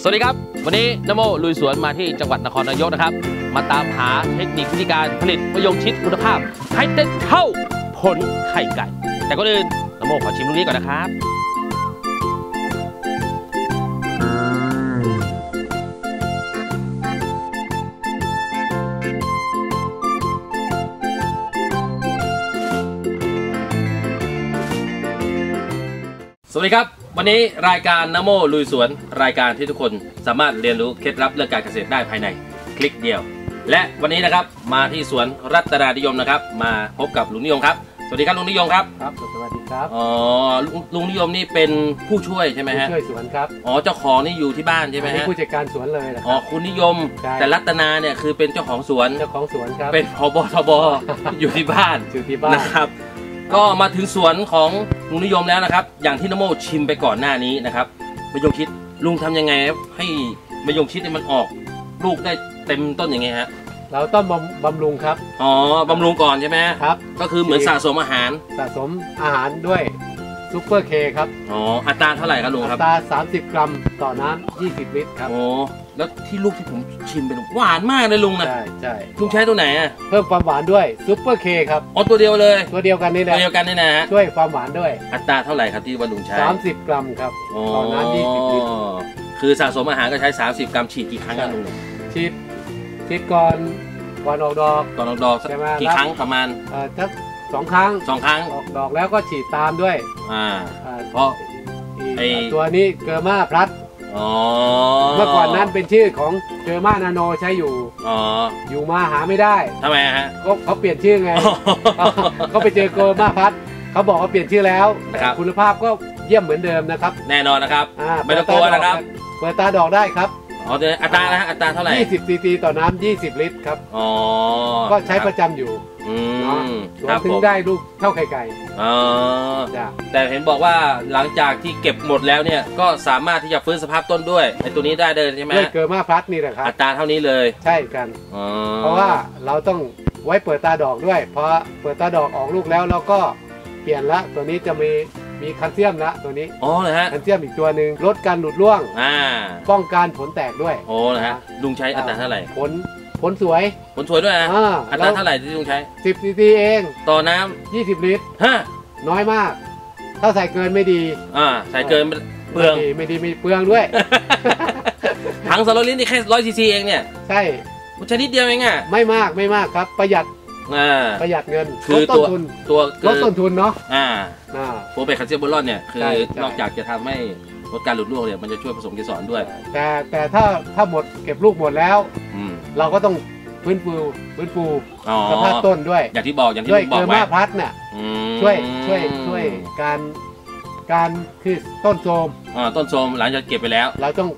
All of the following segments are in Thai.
สวัสดีครับ วันนี้นโมลุยสวนมาที่จังหวัดนครนายกนะครับ มาตามหาเทคนิควิธีการผลิตมะยงชิดคุณภาพ ให้เต็มเท่าผลไข่ไก่ แต่ก่อนอื่นนโมขอชิมลูกนี้ก่อนนะครับสวัสดีครับ วันนี้รายการนโมลุยสวนรายการที่ทุกคนสามารถเรียนรู้เคล็ดลับเรื่องการเกษตรได้ภายในคลิกเดียว และวันนี้นะครับมาที่สวนรัตนานิยมนะครับ มาพบกับลุงนิยมครับ สวัสดีครับลุงนิยมครับครับสวัสดีครับอ๋อลุงลุงนิยมนี่เป็นผู้ช่วยใช่ไหมผู้ฮะช่วยสวนครับอ๋อเจ้าของนี่อยู่ที่บ้านใช่ไหมอันนี้ฮะผู้จัดการสวนเลยนะคอ๋อรับ คุณนิยม ใช่ แต่รัตนาเนี่ยคือเป็นเจ้าของสวน เจ้าของสวนครับเป็นพบทบอยู่ที่บ้านอยู่ที่บ้านนะครับ ก็มาถึงสวนของลุงนิยมแล้วนะครับ อย่างที่นโมชิมไปก่อนหน้านี้นะครับมะยงชิดลุงทำยังไงครับให้มะยงชิดเนี่ยมันออก ลูกได้เต็มต้นยังไงฮะเราต้องบำบำรุงครับ อ๋อบำรุงก่อนใช่ไหมฮะครับ ก็คือเหมือนสะสมอาหาร สะสมอาหารด้วย ซูเปอร์เคครับอ๋ออัตราเท่าไหร่ครับลุงอัครับตรา 30 กรัมต่อน้ำ20 ลิตรครับโอ้แล้วที่ลูกที่ผมชิมเป็นหวานมากเลยลุงนะใช่ใช่ลุงใช้ตัวไหนอะเพิ่มความหวานด้วยซูเปอร์เคครับอ๋อตัวเดียวเลย ตัวเดียวกันนี่ตัวนะเดียวกันนี่นะฮะช่วยความหวานด้วย อัตราเท่าไหร่ครับที่ว่าลุงใช้ 30 กรัมครับอ๋อต่อน้ำ20 ลิตรคือสะสมอาหารก็ใช้ 30 กรัมฉีดกี่ครั้งครับลุงฉีดฉีดก่อนก่อนออกดอกตอนออกดอกสักใช่ไหมกี่ครั้งประมาณเอ่อสัก สองครั้งสองครั้งออกดอกแล้วก็ฉีดตามด้วยอ่าอ่าเพราะอีกไอ้ตัวนี้เกอร์มาพลัสอ๋อเมื่อก่อนนั้นเป็นชื่อของเกอร์มานาโนใช้อยู่อ๋ออยู่มาหาไม่ได้ทำไมฮะก็เขาเปลี่ยนชื่อไงเขาไปเจอเกอร์มาพลัสเขาบอกว่าเปลี่ยนชื่อแล้วนะครับคุณภาพก็เยี่ยมเหมือนเดิมนะครับ แน่นอนนะครับอ่าไม่ต้องกลัวนะครับ เปิดตาดอกได้ครับ อ๋อเดี๋ยวอัตรานะฮะอัตราเท่าไหร่ 20ซีซีต่อน้ำ20 ลิตรครับ อ๋อก็ใช้ประจำอยู่อืเนาะมรวครัมบถึผงมได้ลูกเท่าไข่ไก่อ๋อจ้ะแต่เห็นบอกว่าหลังจากที่เก็บหมดแล้วเนี่ยก็สามารถที่จะฟื้นสภาพต้นด้วยไอ้ตัวนี้ได้เลยใช่ไหมด้วยฮะเกอร์มาพลัสนี่แหละครับ อัตราเท่านี้เลยใช่กัน อ๋อเพราะว่าเราต้องไว้เปิดตาดอกด้วย เพราะเปิดตาดอกออกลูกแล้วเราก็เปลี่ยนละ ตัวนี้จะมี มีแคลเซียมละตัวนี้อ๋อเลยฮะแคลเซียมอีกตัวหนึ่งลดการหลุดร่วง อ่าป้องกันผลแตกด้วยโอ้นะฮะลุงใช้อัตราเท่าไหร่ผลผลสวย ผลสวยด้วยนะอ่าอัตราเท่าไหร่ที่ลุงใช้สิบซีซีเอง ต่อน้20 ลิตรำฮะน้อยมาก ถ้าใส่เกินไม่ดี อ่าใส่เกินเปลืองไม่ดีไม่ดีไม่เปลืองด้วยถังสำรองลิ้นนี่แค่ร้อยซีซีเองเนี่ย ใช่มันใช้นิดเดียวเองอะไม่มากไม่มากครับประหยัด อ่า ประหยัดเงินคืลอดต้ตันวทุนตัวลดต้นทุนเนาะอ่าอ่าโฟเบคแคลเซียมบูรอนเนี่ยคือใช่ใช่ นอกจากจะทำให้ลดการหลุดร่วงเนี่ยมันจะช่วยผสมเกสรด้วย แต่แต่ถ้าถ้าหมดเก็บลูกหมดแล้ว อืมเราก็ต้องฟื้นฟูฟื้นฟูอ๋อสภาพต้นด้วย อย่างที่บอกอย่างที่ด้วยลุงบอเกลืกอไว้มาพลัสเนี่ยอืมช่วยช่วยช่วยการการคือต้นโทรมอ่าต้นโทรมหลังจากเก็บไปแล้วเราต้อง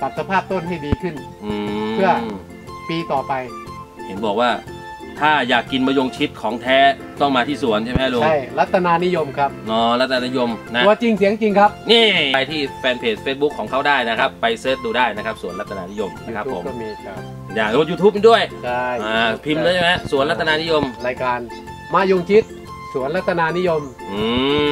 ปรับสภาพต้นให้ดีขึ้นอืมเพื่อ ปีต่อไป เห็นบอกว่า ถ้าอยากกินมะยงชิดของแท้ต้องมาที่สวนใช่ไหมลุงใช่รัตนานิยมครับนอรัตนนิยมนะตัวจริงเสียงจริงครับ นี่ไปที่แฟนเพจ Facebook ของเขาได้นะครับ ไปเซิร์ชดูได้นะครับสวนรัตนานิยมนะครับผม YouTube ก็มีครับอย่างยูทูบด้วยใช่อ่าพิมพ์เลยใช่ไหมสวนรัตนานิยม รายการมายงชิดสวนรัตนานิยมอื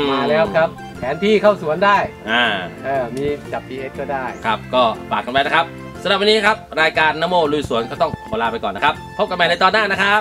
มมาแล้วครับแผนที่เข้าสวนได้อ่าเออมีจับ PS ก็ได้ครับ ก็ฝากกันไว้นะครับสำหรับวันนี้ครับ รายการนโมลุยสวนก็ต้องขอลาไปก่อนนะครับ พบกันใหม่ในตอนหน้านะครับ